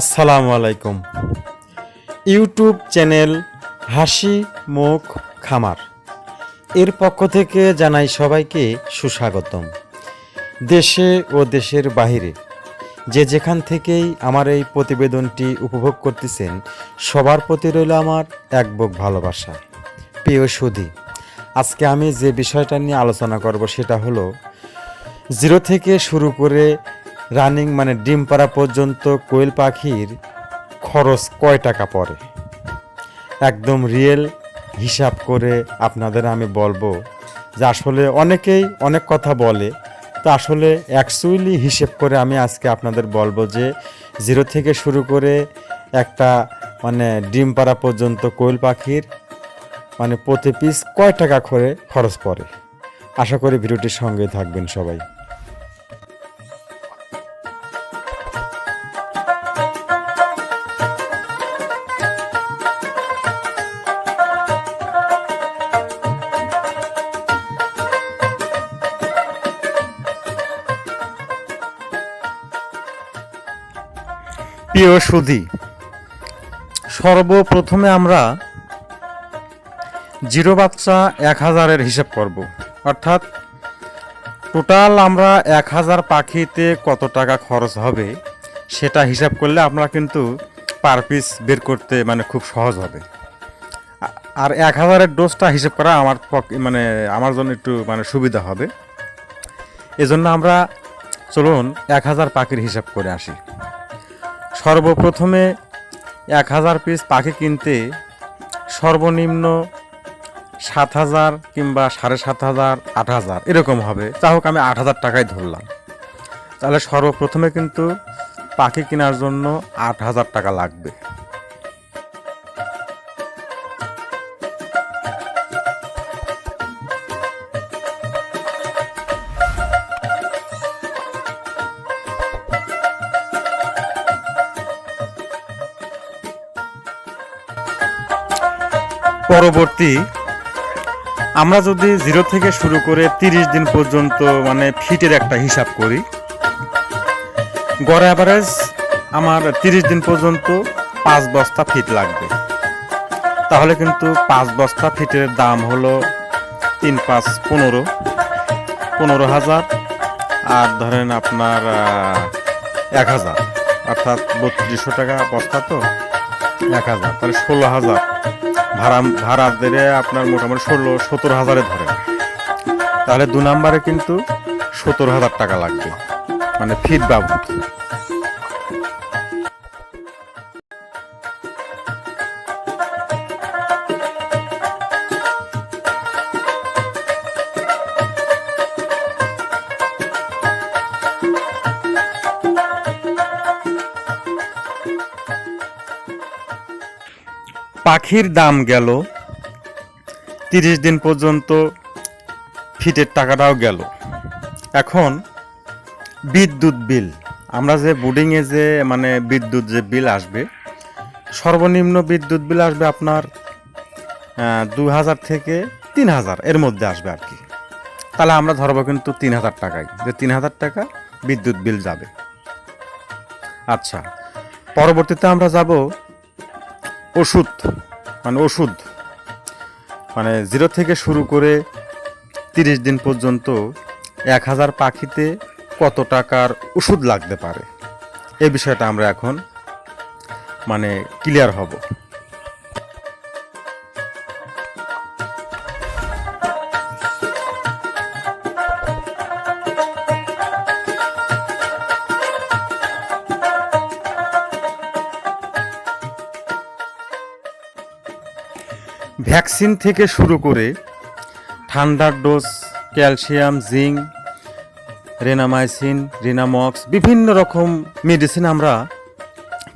আসসালামু আলাইকুম। YouTube channel হাসি মুখ খামার। এর পক্ষ থেকে জানাই সবাইকে সুস্বাগতম। দেশে ও দেশের বাহিরে যে যেখান থেকেই আমার এই প্রতিবেদনটি উপভোগ করতেছেন, সবার প্রতি রইল আমার এক বুক ভালোবাসা। প্রিয় সুধী, আজকে আমি যে বিষয়টা নিয়ে আলোচনা করব সেটা হলো, জিরো থেকে শুরু করে রানিং মানে ডিম পাড়া পর্যন্ত কোয়েল পাখির খরচ কয় টাকা পড়ে? একদম রিয়েল হিসাব করে আপনাদের আমি বলব যে আসলে অনেকেই অনেক কথা বলে, তো আসলে অ্যাকচুয়ালি হিসেব করে আমি আজকে আপনাদের বলব যে জিরো থেকে শুরু করে একটা মানে ডিম পাড়া পর্যন্ত কোয়েল পাখির মানে প্রতি পিস কয় টাকা করে খরচ পড়ে? আশা করি ভিডিওটির সঙ্গে থাকবেন সবাই। প্রিয় সুধী, সর্বপ্রথমে আমরা জিরো বাচ্চা এক হাজারের হিসাব করব। অর্থাৎ টোটাল আমরা এক হাজার পাখিতে কত টাকা খরচ হবে সেটা হিসাব করলে আমরা কিন্তু পার পিস বের করতে মানে খুব সহজ হবে। আর এক হাজারের ডোজটা হিসাব করা আমার মানে আমার জন্য একটু মানে সুবিধা হবে। এজন্য আমরা চলুন এক হাজার পাখির হিসাব করে আসি। সর্বপ্রথমে এক হাজার পিস পাখি কিনতে সর্বনিম্ন সাত হাজার কিংবা সাড়ে সাত হাজার, আট হাজার, এরকম হবে। যা হোক, আমি আট হাজার টাকায় ধরলাম। তাহলে সর্বপ্রথমে কিন্তু পাখি কেনার জন্য আট হাজার টাকা লাগবে। পরবর্তী, আমরা যদি জিরো থেকে শুরু করে তিরিশ দিন পর্যন্ত মানে ফিটের একটা হিসাব করি, গড় অ্যাভারেজ আমার তিরিশ দিন পর্যন্ত পাঁচ বস্তা ফিট লাগবে। তাহলে কিন্তু পাঁচ বস্তা ফিটের দাম হলো তিন পাঁচ পনেরো পনেরো হাজার, আর ধরেন আপনার এক হাজার, অর্থাৎ বত্রিশশো টাকা বস্তা তো, এক হাজার, তাহলে ষোলো হাজার। ভাড়া ভাড়া দিলে আপনার মোটামুটি ষোলো সতেরো হাজারে ধরে। তাহলে দু নাম্বারে কিন্তু সতেরো হাজার টাকা লাগবে মানে ফিট বাবদ পাখির দাম গেল। তিরিশ দিন পর্যন্ত ফিটের টাকাটাও গেল। এখন বিদ্যুৎ বিল। আমরা যে বোর্ডিংয়ে যে মানে বিদ্যুৎ যে বিল আসবে, সর্বনিম্ন বিদ্যুৎ বিল আসবে আপনার দু হাজার থেকে তিন হাজার এর মধ্যে আসবে আর কি। তাহলে আমরা ধরবো কিন্তু তিন হাজার টাকায়, যে তিন হাজার টাকা বিদ্যুৎ বিল যাবে। আচ্ছা পরবর্তীতে আমরা যাব ওষুধ মানে ওষুধ। মানে জিরো থেকে শুরু করে তিরিশ দিন পর্যন্ত এক হাজার পাখিতে কত টাকার ওষুধ লাগতে পারে? এ বিষয়টা আমরা এখন মানে ক্লিয়ার হব। ভ্যাকসিন থেকে শুরু করে ঠান্ডার dose, calcium, zinc, Renamycin, Rinamox, বিভিন্ন রকম মেডিসিন আমরা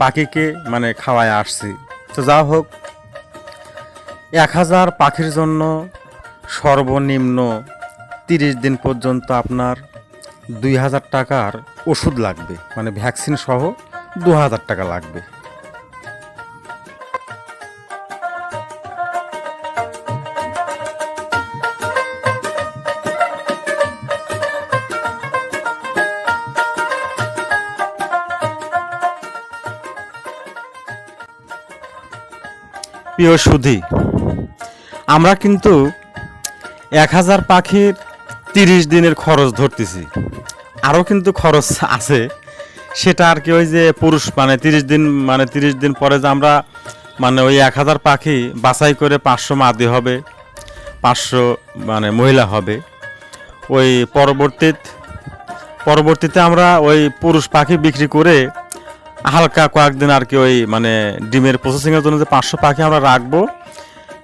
পাখিকে মানে খাওয়ায় আসছি। তো যা হোক, এক হাজার পাখির জন্য সর্বনিম্ন তিরিশ দিন পর্যন্ত আপনার দুই হাজার টাকার ওষুধ লাগবে। মানে ভ্যাকসিন সহ দু হাজার টাকা লাগবে। প্রিয় সুধী, আমরা কিন্তু এক হাজার পাখির তিরিশ দিনের খরচ ধরতেছি। আরও কিন্তু খরচ আছে। সেটা আর কি ওই যে পুরুষ মানে তিরিশ দিন মানে তিরিশ দিন পরে যে আমরা মানে ওই এক হাজার পাখি বাছাই করে পাঁচশো মাদি হবে, পাঁচশো মানে মহিলা হবে। ওই পরবর্তীত, পরবর্তীতে আমরা ওই পুরুষ পাখি বিক্রি করে হালকা কয়েকদিন আর কি ওই মানে ডিমের প্রসেসিংয়ের জন্য যে পাঁচশো পাখি আমরা রাখব,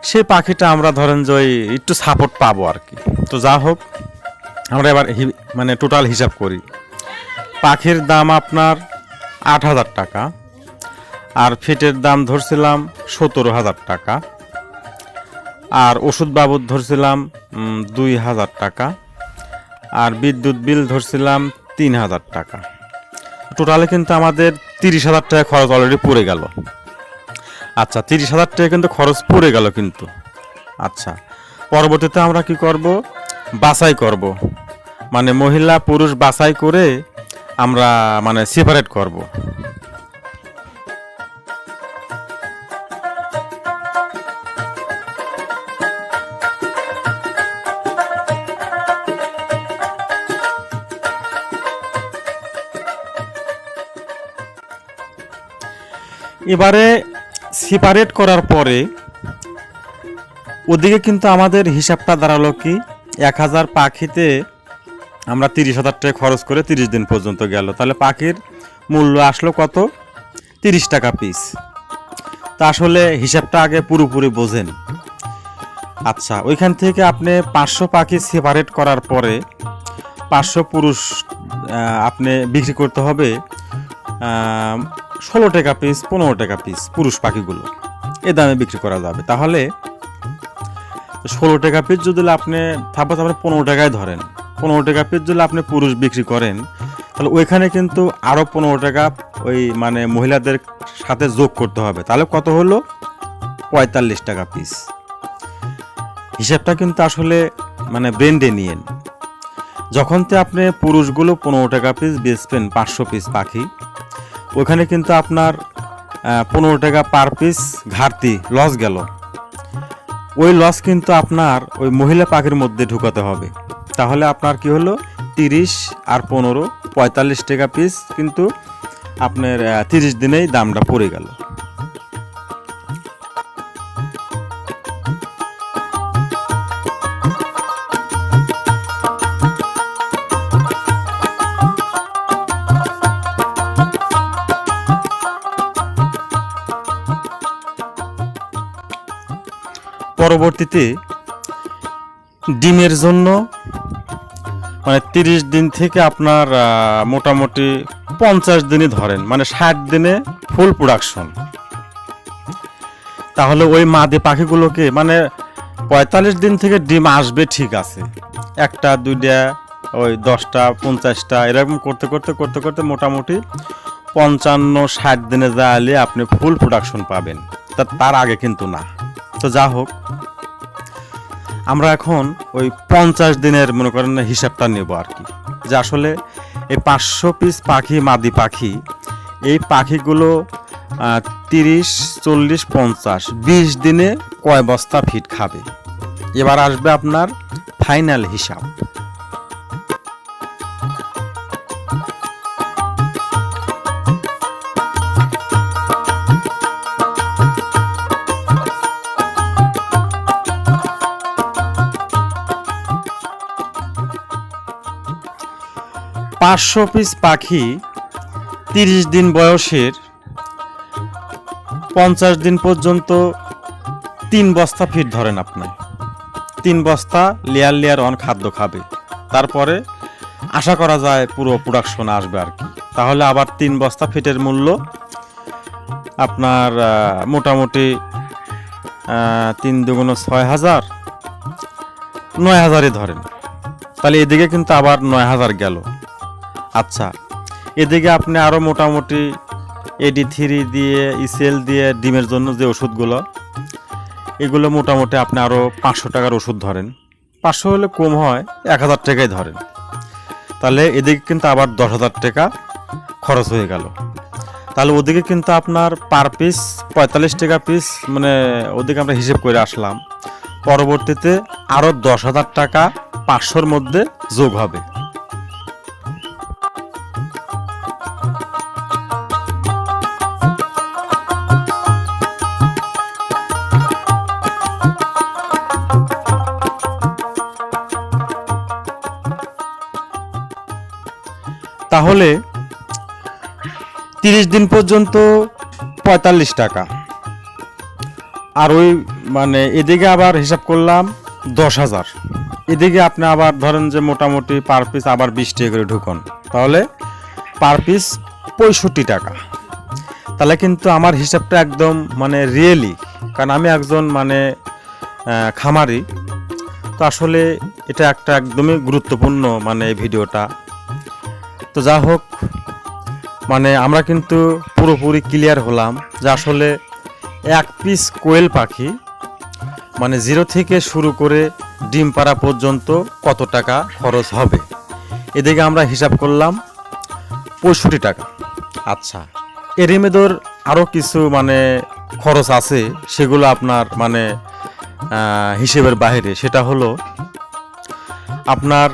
সেই পাখিটা আমরা ধরেন যে ওই একটু সাপোর্ট পাবো আর কি। তো যা হোক, আমরা এবার মানে টোটাল হিসাব করি। পাখির দাম আপনার আট হাজার টাকা, আর ফিটের দাম ধরছিলাম সতেরো হাজার টাকা, আর ওষুধ বাবদ ধরছিলাম দুই হাজার টাকা, আর বিদ্যুৎ বিল ধরছিলাম তিন হাজার টাকা। টোটালে কিন্তু আমাদের তিরিশ হাজার টাকা খরচ অলরেডি পড়ে গেল। আচ্ছা তিরিশ হাজার টাকা কিন্তু খরচ পড়ে গেল কিন্তু। আচ্ছা পরবর্তীতে আমরা কি করব? বাছাই করব। মানে মহিলা পুরুষ বাছাই করে আমরা মানে সেপারেট করব। এবারে সেপারেট করার পরে ওদিকে কিন্তু আমাদের হিসাবটা দাঁড়াল কি, এক হাজার পাখিতে আমরা তিরিশ হাজার টাকা খরচ করে তিরিশ দিন পর্যন্ত গেল। তাহলে পাখির মূল্য আসলো কত? তিরিশ টাকা পিস তা আসলে হিসাবটা আগে পুরোপুরি বোঝেন। আচ্ছা ওইখান থেকে আপনি পাঁচশো পাখি সেপারেট করার পরে পাঁচশো পুরুষ আপনি বিক্রি করতে হবে ষোলো টাকা পিস পনেরো টাকা পিস পুরুষ পাখিগুলো। এ দামে বিক্রি করা যাবে। তাহলে ষোলো টাকা পিস যদি আপনি তারপর আপনি পনেরো টাকায় ধরেন, পনেরো টাকা পিস যদি আপনি পুরুষ বিক্রি করেন, তাহলে ওইখানে কিন্তু আরও পনেরো টাকা ওই মানে মহিলাদের সাথে যোগ করতে হবে। তাহলে কত হলো? পঁয়তাল্লিশ টাকা পিস হিসাবটা কিন্তু আসলে মানে ব্রেন্ডে নিয়েন। যখন তো আপনি পুরুষগুলো পনেরো টাকা পিস বেচবেন, পাঁচশো পিস পাখি ওখানে কিন্তু আপনার পনেরো টাকা পার পিস ঘাটতি লস গেল। ওই লস কিন্তু আপনার ওই মহিলা পাখির মধ্যে ঢুকাতে হবে। তাহলে আপনার কি হলো? তিরিশ আর পনেরো, পঁয়তাল্লিশ টাকা পিস কিন্তু আপনার তিরিশ দিনেই দামটা পড়ে গেল। পরবর্তীতে ডিমের জন্য মানে তিরিশ দিন থেকে আপনার মোটামুটি পঞ্চাশ দিনই ধরেন মানে ষাট দিনে ফুল প্রোডাকশন তাহলে ওই মাদি পাখিগুলোকে মানে পঁয়তাল্লিশ দিন থেকে ডিম আসবে ঠিক আছে। একটা, দুইটা, ওই দশটা, পঞ্চাশটা, এরকম করতে করতে করতে করতে মোটামুটি পঞ্চান্ন, ষাট দিনে যা আপনি ফুল প্রোডাকশন পাবেন। তা তার আগে কিন্তু না। তো যা হোক, আমরা এখন ওই পঞ্চাশ দিনের মনে করেন হিসাবটা নেব আর কি। যে আসলে এই পাঁচশো পিস পাখি, মাদি পাখি, এই পাখিগুলো তিরিশ, চল্লিশ, পঞ্চাশ, বিশ দিনে কয় বস্তা ফিট খাবে? এবার আসবে আপনার ফাইনাল হিসাব। পাঁচশো পিস পাখি তিরিশ দিন বয়সের, পঞ্চাশ দিন পর্যন্ত তিন বস্তা ফিট ধরেন আপনি। তিন বস্তা লেয়ার লেয়ার অন খাদ্য খাবে। তারপরে আশা করা যায় পুরো প্রোডাকশন আসবে আর কি। তাহলে আবার তিন বস্তা ফিটের মূল্য আপনার মোটামুটি তিন দুগুণ ছয় হাজার, নয় হাজারই ধরেন। তাহলে এদিকে কিন্তু আবার নয় হাজার গেল। আচ্ছা এদিকে আপনি আরও মোটামুটি এডি থ্রি দিয়ে ইসেল দিয়ে ডিমের জন্য যে ওষুধগুলো, এগুলো মোটামুটি আপনি আরও পাঁচশো টাকার ওষুধ ধরেন। পাঁচশো হলে কম হয়, এক হাজার টাকাই ধরেন। তাহলে এদিকে কিন্তু আবার দশ হাজার টাকা খরচ হয়ে গেল। তাহলে ওদিকে কিন্তু আপনার পার পিস পঁয়তাল্লিশ টাকা পিস মানে ওদিকে আমরা হিসেব করে আসলাম। পরবর্তীতে আরও দশ হাজার টাকা পাঁচশোর মধ্যে যোগ হবে। তাহলে তিরিশ দিন পর্যন্ত পঁয়তাল্লিশ টাকা। আর ওই মানে এদিকে আবার হিসাব করলাম দশ হাজার। এদিকে আপনি আবার ধরেন যে মোটামুটি পার পিস আবার বিশ টাকা করে ঢুকন। তাহলে পার পিস পঁয়ষট্টি টাকা। তাহলে কিন্তু আমার হিসাবটা একদম মানে রিয়েলি কারণ আমি একজন মানে খামারি। তো আসলে এটা একটা একদমই গুরুত্বপূর্ণ মানে এই ভিডিওটা। তো যা হোক মানে আমরা কিন্তু পুরোপুরি ক্লিয়ার হলাম যে আসলে এক পিস কোয়েল পাখি মানে জিরো থেকে শুরু করে ডিম পাড়া পর্যন্ত কত টাকা খরচ হবে? এদিকে আমরা হিসাব করলাম পঁয়ষট্টি টাকা। আচ্ছা এরই মেদর আরও কিছু মানে খরচ আছে, সেগুলো আপনার মানে হিসেবের বাইরে। সেটা হলো, আপনার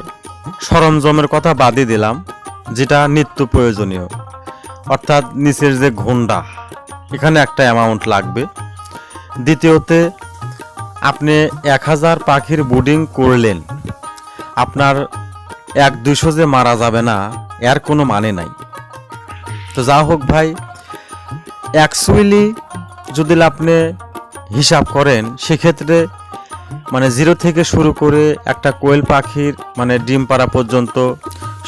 সরঞ্জামের কথা বাদই দিলাম। যেটা নিত্য প্রয়োজনীয়। অর্থাৎ নিচের যে ঘোন্ডা এখানে একটা অ্যামাউন্ট লাগবে। দ্বিতীয়তে, আপনি এক হাজার পাখির বোর্ডিং করলেন। আপনার এক দুশো যে মারা যাবে না, এর কোনো মানে নাই। তো যা হোক ভাই অ্যাকচুয়ালি যদি আপনি হিসাব করেন, সেক্ষেত্রে মানে জিরো থেকে শুরু করে একটা কোয়েল পাখির মানে ডিম পাড়া পর্যন্ত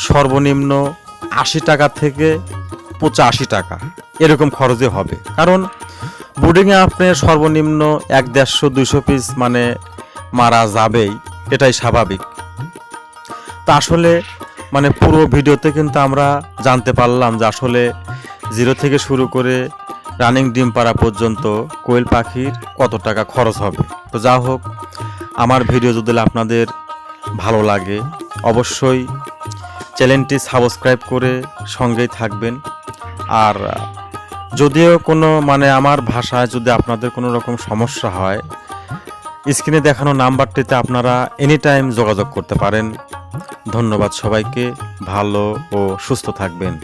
সর্বনিম্ন আশি টাকা থেকে পঁচাশি টাকা। এরকম খরচে হবে। কারণ বোর্ডিংয়ে আপনি সর্বনিম্ন এক দেড়শো দুশো পিস মানে মারা যাবেই। এটাই স্বাভাবিক। তা আসলে মানে পুরো ভিডিওতে কিন্তু আমরা জানতে পারলাম যে আসলে জিরো থেকে শুরু করে রানিং ডিম পাড়া পর্যন্ত কোয়েল পাখির কত টাকা খরচ হবে। তো যা হোক, আমার ভিডিও যদি আপনাদের ভালো লাগে, অবশ্যই চ্যানেলটি সাবস্ক্রাইব করে সঙ্গেই থাকবেন। আর, যদিও কোনো মানে আমার ভাষায় যদি আপনাদের কোনো রকম সমস্যা হয়, স্ক্রিনে দেখানো নাম্বারটিতে আপনারা এনি টাইম যোগাযোগ করতে পারেন। ধন্যবাদ সবাইকে, ভালো ও সুস্থ থাকবেন।